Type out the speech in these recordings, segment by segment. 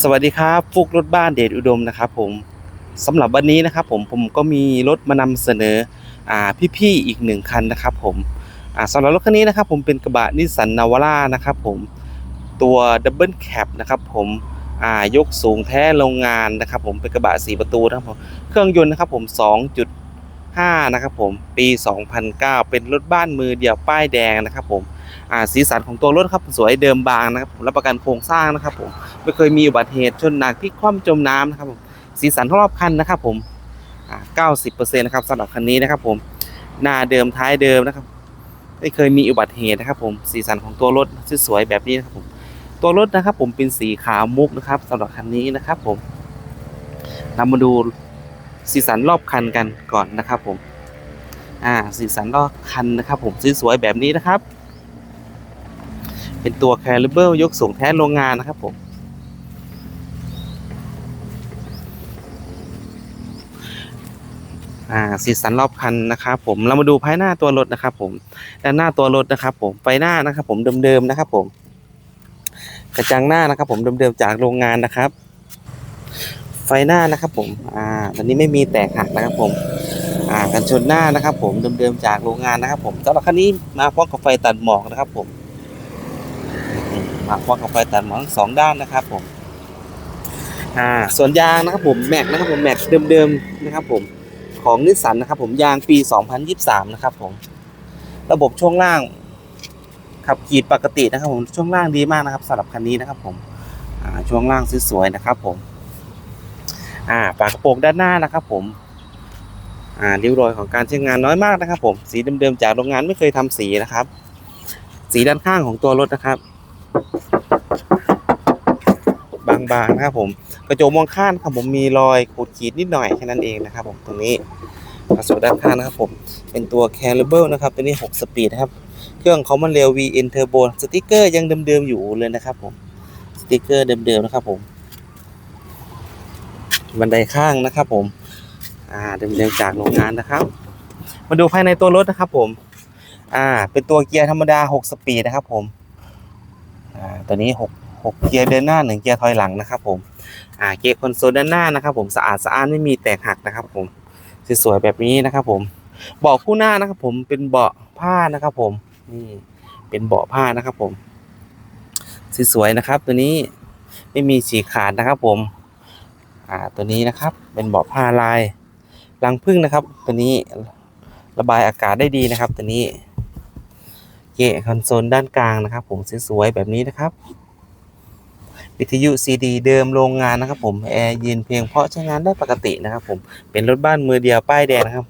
สวัสดีครับฟุกรถบ้านเดชอุดมนะครับผมสำหรับวันนี้นะครับผมผมก็มีรถมานำเสนออ่าพี่ๆอีกหนึ่งคันนะครับผมอ่าสำหรับรถคันนี้นะครับผมเป็นกระบะนิสสันนาวาร่านะครับผมตัวดับเบิลแคปนะครับผมอ่ายกสูงแท้โรงงานนะครับผมเป็นกระบะ4ประตูนะครับผมเครื่องยนต์นะครับผม 2.5 นะครับผมปี 2009 เป็นรถบ้านมือเดี่ยวป้ายแดงนะครับผม สีสันของตัวรถครับสวยเดิมบางนะครับผมรับประกันโครงสร้างนะครับผมไม่เคยมีอุบัติเหตุชนหนักที่คว่ำจมน้ำนะครับผมสีสันรอบคันนะครับผมอ่า90%นะครับสำหรับคันนี้นะครับผมหน้าเดิมท้ายเดิมนะครับ ไม่เคยมีอุบัติเหตุนะครับ ผมสีสันของตัวรถสวยแบบนี้นะครับผมตัวรถนะครับ ผมเป็นสีขาวมุกนะครับสำหรับคันนี้นะครับ ผมเรามาดูสีสันรอบคันกันก่อนนะครับ ผม อ่า สีสันรอบคันนะครับ ผมสวยๆแบบนี้นะครับ เป็นตัวแคลิเบอร์ยกสูงแท้โรงงานนะครับผม อ่าสีสันรอบคันนะครับผมเรามาดูภายหน้าตัวรถนะครับผมด้านหน้าตัวรถนะครับผมไฟหน้านะครับผมเดิมๆนะครับผม กระจังหน้านะครับผมเดิมๆจากโรงงานนะครับ ไฟหน้านะครับผม อ่าตอนนี้ไม่มีแตกหักนะครับผมอ่ากันชนหน้านะครับผมเดิมๆจากโรงงานนะครับผมสำหรับคันนี้มาพร้อมกับไฟตัดหมอกนะครับผม มาพร้อมกับไฟตัดหมอกทั้งสองด้านนะครับผมอ่าส่วนยางนะครับผมแม็กนะครับผมแม็กเดิมๆนะครับผมของนิสสันนะครับผมยางปี 2023 นะครับผมระบบช่วงล่างขับขี่ปกตินะครับผมช่วงล่างดีมากนะครับสำหรับคันนี้นะครับผมช่วงล่างสวยๆนะครับผมอ่าฝากระโปรงด้านหน้านะครับผมอ่าริ้วรอยของการใช้งานน้อยมากนะครับผมสีเดิมๆจากโรงงานไม่เคยทำสีนะครับ สีด้านข้างของตัวรถนะครับ บางๆนะครับผมกระจกมองข้างครับผมมีรอยขูดขีดนิดหน่อยแค่นั้นเองนะครับผมตรงนี้กระจกด้านข้างนะครับผมเป็นตัว c a l i b r นะครับตัวนี้ 6 สปีดนะครับเครื่องเขามันเร็ว VN Turbo สติกเกอร์ยังเดิมๆอยู่เลยนะครับผมสติกเกอร์เดิมๆนะครับผมบันไดข้างนะครับผมอ่าเดิมๆจากโรงงานนะครับ มาดูภายในตัวรถนะครับผมอ่าเป็นตัวเกียร์ธรรมดา 6 สปีดนะครับผมอ่าตัวนี้ 6 6เกียร์เดินหน้า 1 เกียร์ถอยหลังนะครับผมอ่าเกียร์คอนโซลด้านหน้านะครับผมสะอาดสะอ้านไม่มีแตกหักนะครับผมสวยๆแบบนี้นะครับผมเบาะคู่หน้านะครับผมเป็นเบาะผ้านะครับผมนี่เป็นเบาะผ้านะครับผมสวยๆนะครับ ตัวนี้ไม่มีฉีกขาดนะครับผมอ่าตัวนี้นะครับเป็นเบาะผ้าลายรังพึ่งนะครับ ตัวนี้ระบายอากาศได้ดีนะครับ ตัวนี้เกียร์คอนโซลด้านกลางนะครับ ผมสวยๆแบบนี้นะครับ วิทยุซีดีเดิมโรงงานนะครับผมแอร์เย็นเพียงเพราะใช้งานได้ปกตินะครับผมเป็นรถบ้านมือเดียวป้ายแดงนะครับ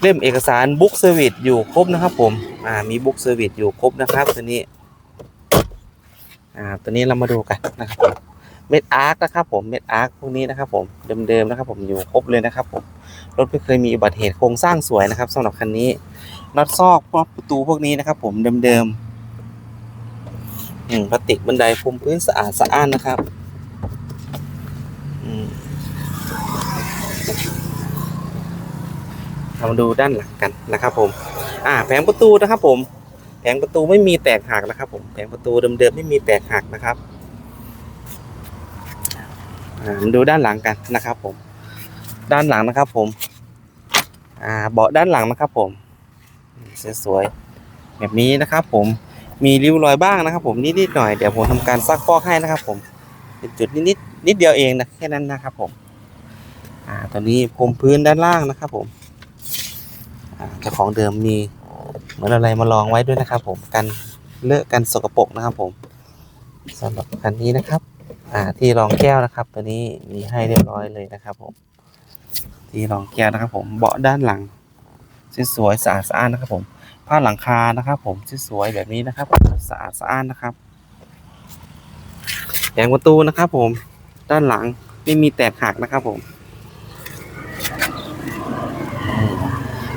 เล่มเอกสารบุ๊กเซอร์วิสอยู่ครบนะครับผมอ่ามีบุ๊กเซอร์วิสอยู่ครบนะครับตัวนี้อ่าตัวนี้เรามาดูกันนะครับผมเม็ดอาร์คนะครับผมเม็ดอาร์คพวกนี้นะครับผมเดิมๆนะครับผมอยู่ครบเลยนะครับผมรถไม่เคยมีอุบัติเหตุโครงสร้างสวยนะครับสำหรับคันนี้น็อตซอกพวกประตูพวกนี้นะครับผมเดิมๆ อืมพลาสติกบันไดภูมิพื้นสะอาดสะอ้านนะครับ อืมเรามาดูด้านหลังกันนะครับผม อ่า แผงประตูนะครับ ผม แผงประตูไม่มีแตกหักนะครับ ผม แผงประตูเดิมๆไม่มีแตกหักนะครับ อ่ามาดูด้านหลังกันนะครับ ผม ด้านหลังนะครับ ผม อ่า เบาะด้านหลังนะครับ ผม สวยๆแบบนี้นะครับ ผม มีริ้วรอยบ้างนะครับผมนิดๆหน่อยเดี๋ยวผมทำการซักฟอกให้นะครับ ผมเป็นจุดนิดๆนิดเดียวเองนะแค่นั้นนะครับผมอ่าตอนนี้พรมพื้นด้านล่างนะครับ ผมอ่าเจ้าของเดิมมีเหมือนอะไรมาลองไว้ด้วยนะครับ ผมกันเลอะกันสกปรกนะครับ ผมสำหรับคันนี้นะครับ อ่าที่รองแก้วนะครับ ตัวนี้มีให้เรียบร้อยเลยนะครับ ผม ที่รองแก้วนะครับ ผมเบาะด้านหลัง สวยๆสะอาดสะอ้านนะครับ ผมผ้าหลังคานะครับ ผมสวยๆแบบนี้นะครับสะอาดสะอ้านนะครับแผงประตูนะครับ ผมด้านหลังไม่มีแตกหักนะครับ ผม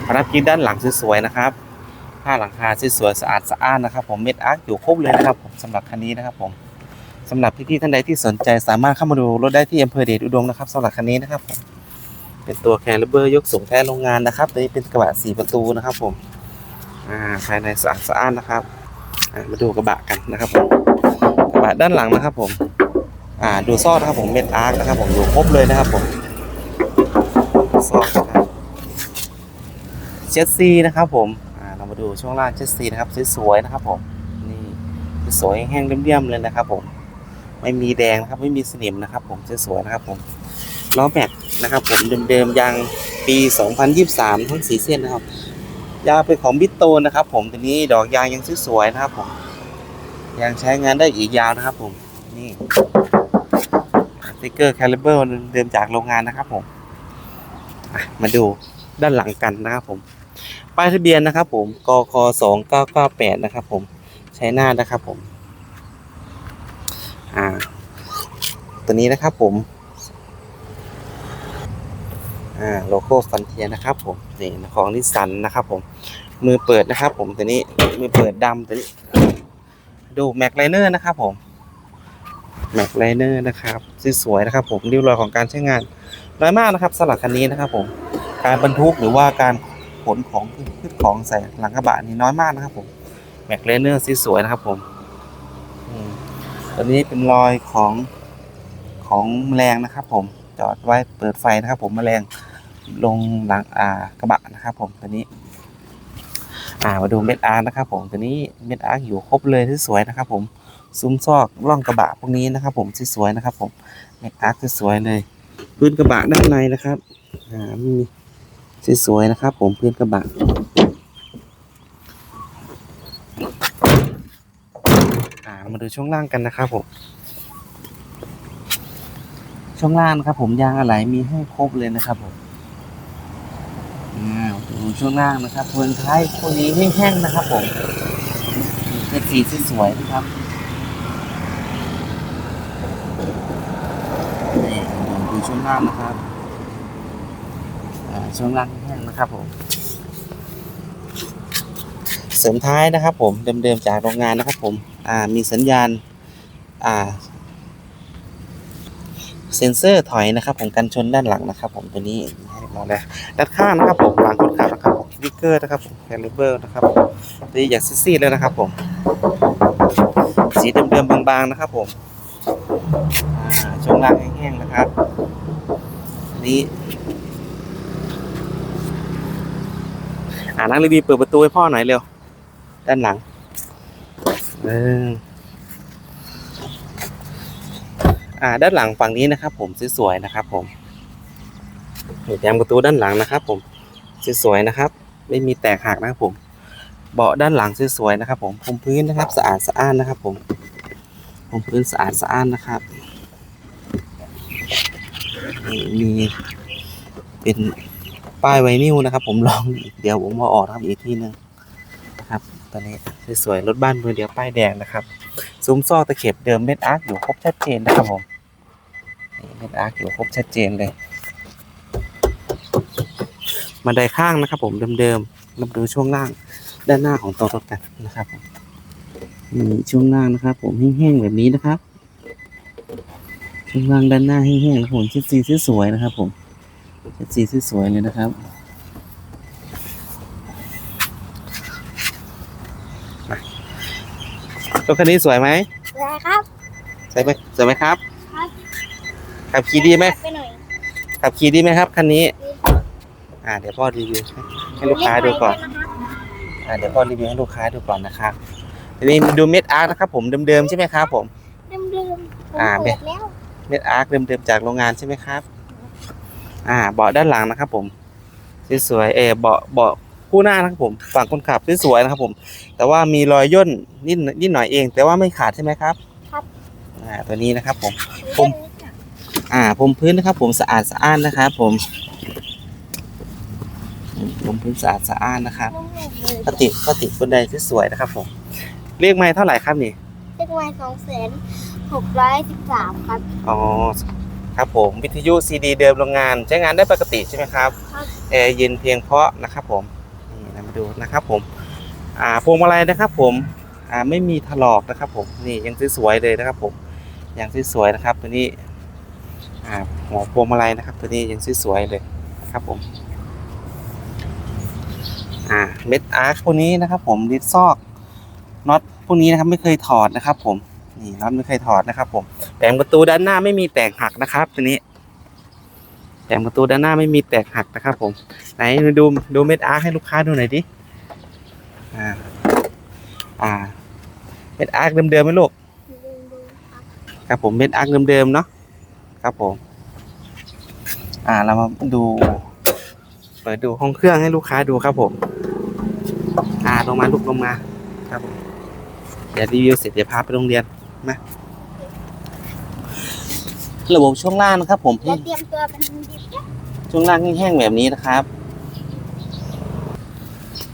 พนักพิงด้านหลังสวยๆนะครับผ้าหลังคาสวยๆสะอาดสะอ้านนะครับ ผมเม็ดอาร์คอยู่ครบเลยนะครับ ผมสำหรับคันนี้นะครับ ผมสำหรับพี่ๆท่านใดที่สนใจสามารถเข้ามาดูรถได้ที่อำเภอเดชอุดมนะครับสำหรับคันนี้นะครับผม เป็นตัวแคลิเบอร์ยกสูงแท้โรงงานนะครับตัวนี้เป็นกระบะสี่ประตูนะครับผมอ่าภายในสะอาดสะอ้านนะครับมาดูกระบะกันนะครับผมกระบะด้านหลังนะครับผมอ่าดูซอกนะครับผมเม็ดอาร์คนะครับผมอยู่ครบเลยนะครับผมซอกนะครับเชสซีนะครับผมอ่าเรามาดูช่วงล่างเชสซีนะครับสวยๆนะครับผมนี่สวยๆแห้งเลี่ยมๆเลยนะครับผมไม่มีแดงนะครับไม่มีสนิมนะครับ ผมสวยๆนะครับผม ล้อแม็กนะครับ ผมเดิมๆยางปี 2023 ทั้งสีเส้นนะครับ ยางเป็นของบิตโตนะครับ ผมตัวนี้ดอกยางยังสวยๆนะครับ ผมยังใช้งานได้อีกยาวนะครับ ผมนี่สติกเกอร์แคลิเบอร์เดิมจากโรงงานนะครับ ผมมาดูด้านหลังกันนะครับผม ป้ายทะเบียนนะครับผมกคสองเก้าเก้าแปดนะครับ ผมใช้หน้านะครับผม อ่า ตัวนี้นะครับผม อ่าโลโก้ฟันเทียนะครับผมนี่ของนิสสันนะครับผมมือเปิดนะครับ ผมตัวนี้มือเปิดดำตัวนี้ ดูแม็กไลเนอร์นะครับผมแม็กไลเนอร์นะครับสวยๆนะครับ ผมริ้วรอยของการใช้งานน้อยมากนะครับสำหรับคันนี้นะครับ ผมการบรรทุกหรือว่าการขนของขึ้นของใส่หลังกระบะนี่น้อยมากนะครับ ผมแม็กไลเนอร์สวยๆนะครับ ผมตัวนี้เป็นรอยของของแมลงนะครับ ผมจอดไว้เปิดไฟนะครับ ผมแมลง ลงหลังอ่ากระบะนะครับผมตัวนี้ อ่ามาดูเม็ดอาร์นะครับผมตัวนี้เม็ดอาร์อยู่ครบเลยสวยๆนะครับ ผมซุ้มซอกร่องกระบะพวกนี้นะครับ ผมสวยๆนะครับ ผมเม็กอาร์คสวยเลย พื้นกระบะด้านในนะครับอ่ามีสวยๆนะครับ ผมพื้นกระบะอ่ามาดูช่วงล่างกันนะครับผมช่วงล่างนะครับผมยางอะไหล่มีให้ครบเลยนะครับผม ดูช่วงล่างนะครับพื้นท้ายพวกนี้แห้งๆนะครับผมเป็นสีสวยๆนะครับนี่ดูช่วงล่างนะครับช่วงล่างแห้งนะครับผมเสริมท้ายนะครับผมเดิมๆจากโรงงานนะครับผมอ่ามีสัญญาณอ่าเซ็นเซอร์ถอยนะครับ ผมกันชนด้านหลังนะครับ ผมตัวนี้ ให้มาแล้วด้านข้างนะครับผมหลังคนขับนะครับผมวิกเกอร์นะครับผมแคลิเบอร์นะครับตัวนี้อย่ากซีดๆเลยนะครับผม สีเดิมๆบางๆนะครับผมช่วงล่างแห้งๆนะครับนี้อ่านั่งรีวิวเปิดประตูให้พ่อหน่อยเร็ว ด้านหลังเอออ่า ด้านหลังฝั่งนี้นะครับผมสวยๆนะครับผม แถมประตูด้านหลังนะครับ ผมสวยๆนะครับ ไม่มีแตกหักนะครับผม เบาะด้านหลังสวยๆนะครับ ผมพรมพื้นนะครับ สะอาดสะอ้านนะครับ ผมพรมพื้นสะอาดสะอ้านนะครับมีเป็นป้ายไวนิวนะครับ ผมลองเดี๋ยวผมมาออกนะครับอีกที่หนึงนะครับ ตอนนี้สวยๆรถบ้านมือเดียวป้ายแดงนะครับซุ้มซอกตะเข็บเดิมเม็ดอาร์คอยู่ครบชัดเจนนะครับผมเม็ดอาร์คอยู่ครบชัดเจนเลย มาไดข้างนะครับ ผมเดิมๆมาดูช่วงล่างด้านหน้าของตัวรถกันนะครับผมนี่ช่วงล่างนะครับ ผมแห้งๆแบบนี้นะครับช่วงล่างด้านหน้าแห้งๆนะครับผมเช็ดสีสวยๆนะครับ ผมเช็ดสีสวยๆเลยนะครับมารถคันนี้สวยไหมได้ครับสวยไหมสวยไหมครับ ครับขับขี่ดีไหมไปหน่อยขับขี่ดีไหมครับคันนี้ อ่าเดี๋ยวพ่อรีวิวให้ให้ลูกค้าดูก่อน อ่าเดี๋ยวพ่อรีวิวให้ลูกค้าดูก่อนนะครับทีนี้ดูเม็ดอาร์คนะครับผมเดิมๆใช่ไหมครับผม เดิมเดิมๆผมอ่าเปิดแล้วเม็ดอาร์คเดิมๆจากโรงงานใช่ไหมครับ อ่าเบาะด้านหลังนะครับ ผมสวยๆเออเบาะเบาะคู่หน้านะครับผมฝั่งคนขับสวยๆนะครับผม แต่ว่ามีรอยย่นนิดนิดหน่อยเอง แต่ว่าไม่ขาดใช่ไหมครับ ครับ อ่าตัวนี้นะครับ ผมผผมมอ่าพรมพื้นนะครับ ผมสะอาดสะอ้านนะครับ ผม อืมพรมพื้นสะอาดสะอ้านนะครับปฏิปฏิบันไดที่สวยนะครับผมเรียกไม่เท่าไหร่ครับนี่เลขไม้สองแสนหกร้อยสิบสามครับอ๋อครับผมวิทยุซีดีเดิมโรงงาน ใช้งานได้ปกติใช่ไหมครับครับแอร์เย็นเพียงเพราะนะครับผมนี่นะมาดูนะครับผมอ่าพวงมาลัยนะครับ ผมอ่าไม่มีถลอกนะครับ ผมนี่ยังสวยๆเลยนะครับ ผมยังสวยๆนะครับ ตัวนี้อ่าหัวพวงมาลัยนะครับ ตัวนี้ยังสวยๆเลยนะครับผม อ่าเม็ดอาร์คพวกนี้นะครับ ผมดิสซอกน็อตพวกนี้นะครับไม่เคยถอดนะครับผมนี่น็อตไม่เคยถอดนะครับ ผมแผงประตูด้านหน้าไม่มีแตกหักนะครับตัวนี้แผงประตูด้านหน้าไม่มีแตกหักนะครับ ผม ไหนดูดูเม็ดอาร์คให้ลูกค้าดูหน่อยดิอ่าอ่าเม็ดอาร์คเดิมๆไหมลูกครับผมเม็ดอาร์คเดิมๆเนาะครับผม อ่าเรามาดู เปิดดูห้องเครื่องให้ลูกค้าดูครับผม ลงมาลูกลงมา ครับผมเดี๋ยวรีวิวเสร็จเดี๋ยวพาไปโรงเรียนมาระบบช่วงล่างนะครับ ผมจะเตรียมตัวเป็นดิบเนี่ยช่วงล่างแห้งๆแบบนี้นะครับ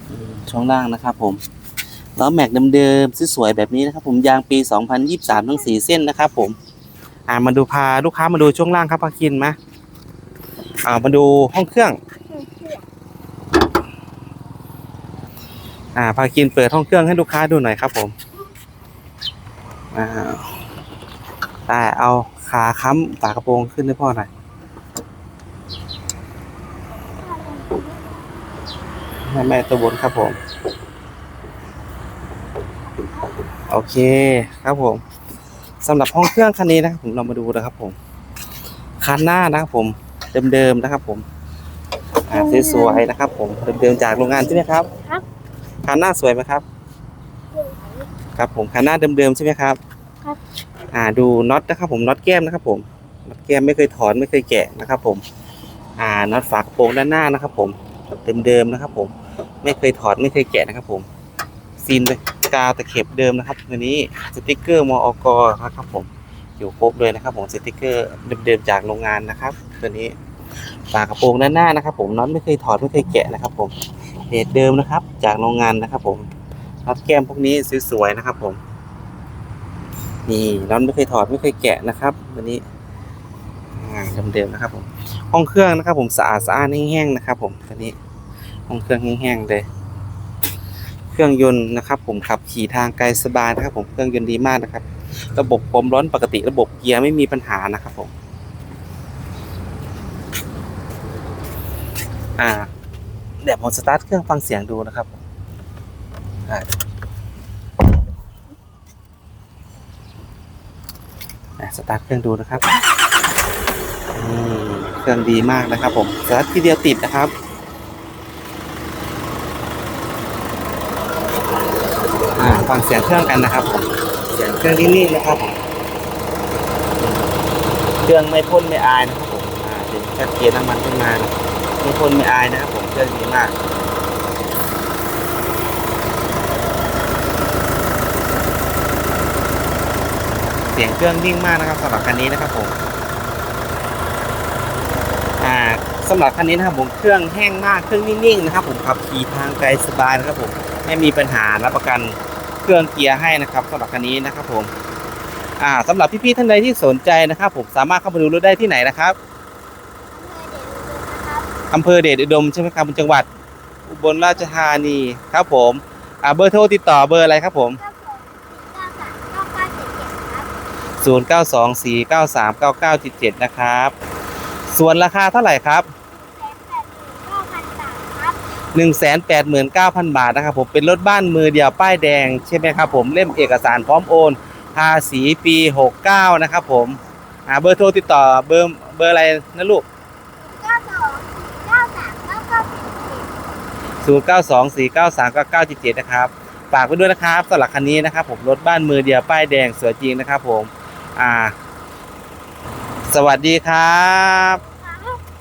อืมช่วงล่างนะครับ ผมล้อแม็กเดิมๆสวยๆแบบนี้นะครับ ผมยางปี 2023 ทั้งสี่เส้นนะครับ ผม อ่ามาดูพาลูกค้ามาดูช่วงล่างครับพาคินมาอ่ามาดูห้องเครื่อง อ่าพาคินเปิดห้องเครื่องให้ลูกค้าดูหน่อยครับผมอ่าได้เอาขาค้ำฝากระโปรงขึ้นให้พ่อหน่อยแม่แม่ตัวบนครับผม โอเคครับผมสำหรับห้องเครื่องคันนี้นะครับผมเรามาดูนะครับผมคันหน้านะครับผมเดิมๆนะครับผมอ่าสวยๆนะครับผมเดิมๆจากโรงงานใช่ไหมครับครับ คันหน้าสวยไหมครับ ครับผมคันหน้าเดิมๆใช่ไหมครับ ครับ อ่าดูน็อตนะครับผมน็อตแก้มนะครับผมน็อตแก้มไม่เคยถอนไม่เคยแกะนะครับ ผม อ่าน็อตฝากระโปรงด้านหน้านะครับ ผมเดิมๆนะครับผม ไม่เคยถอดไม่เคยแกะนะครับ ผมซีนกาวตะเข็บเดิมนะครับตัวนี้สติกเกอร์มอกนะครับ ผมอยู่ครบเลยนะครับ ผมสติกเกอร์เดิมๆจากโรงงานนะครับ ตัวนี้ฝากระโปรงด้านหน้านะครับ ผมน็อตไม่เคยถอดไม่เคยแกะนะครับ ผม เพจเดิมนะครับ จากโรงงานนะครับผมน็อตแก้มพวกนี้สวยๆนะครับ ผม นี่น็อตไม่เคยถอดไม่เคยแกะนะครับตัวนี้อ่าเดิมๆนะครับ ผม ห้องเครื่องนะครับ ผมสะอาดสะอาดแห้งๆนะครับ ผมตัวนี้ ห้องเครื่องแห้งๆเลยเครื่องยนต์นะครับ ผมขับขี่ทางไกลสบายนะครับ ผมเครื่องยนต์ดีมากนะครับ ระบบความร้อนปกติระบบเกียร์ไม่มีปัญหานะครับ ผม อ่า เดี๋ยวผมสตาร์ทเครื่องฟังเสียงดูนะครับสตาร์ทเครื่องดูนะครับเครื่องดีมากนะครับผมสตาร์ททีเดียวติดนะครับฟังเสียงเครื่องกันนะครับผมเสียงเครื่องนิ่งๆนะครับผมเครื่องไม่พ่นไม่อายนะครับผมอ่าเป็นแค่เกียร์น้ำมันขึ้นมานะไม่พ่นไม่อายนะครับผม เครื่องดีมากเสียงเครื่องนิ่งมากนะครับสำหรับคันนี้นะครับผมอ่าสำหรับคันนี้นะครับผมเครื่องแห้งมากเครื่องนิ่งๆนะครับ ผมขับขี่ทางไกลสบายนะครับผมไม่มีปัญหารับประกันเครื่องเกียร์ให้นะครับสำหรับคันนี้นะครับผมอ่าสำหรับพี่ๆท่านใดที่สนใจนะครับ ผมสามารถเข้ามาดูรถได้ที่ไหนนะครับ อำเภอเดชอุดมใช่ไหมครับจังหวัด อุบลราชธานีครับผมอ่าเบอร์โทรติดต่อเบอร์อะไรครับผม 0924939977 นะครับ ส่วนราคาเท่าไหร่ครับ 189,000 บาทนะครับผมเป็นรถบ้านมือเดียวป้ายแดงใช่ไหมครับผมเล่มเอกสารพร้อมโอนภาษีปี 69 นะครับผมอ่าเบอร์โทรติดต่อเบอร์เบอร์อะไรนะลูก 0924939977 นะครับฝากไว้ด้วยนะครับสำหรับคันนี้นะครับ ผมรถบ้านมือเดียวป้ายแดงสวยจริงนะครับ ผม อ่า สวัสดีครับ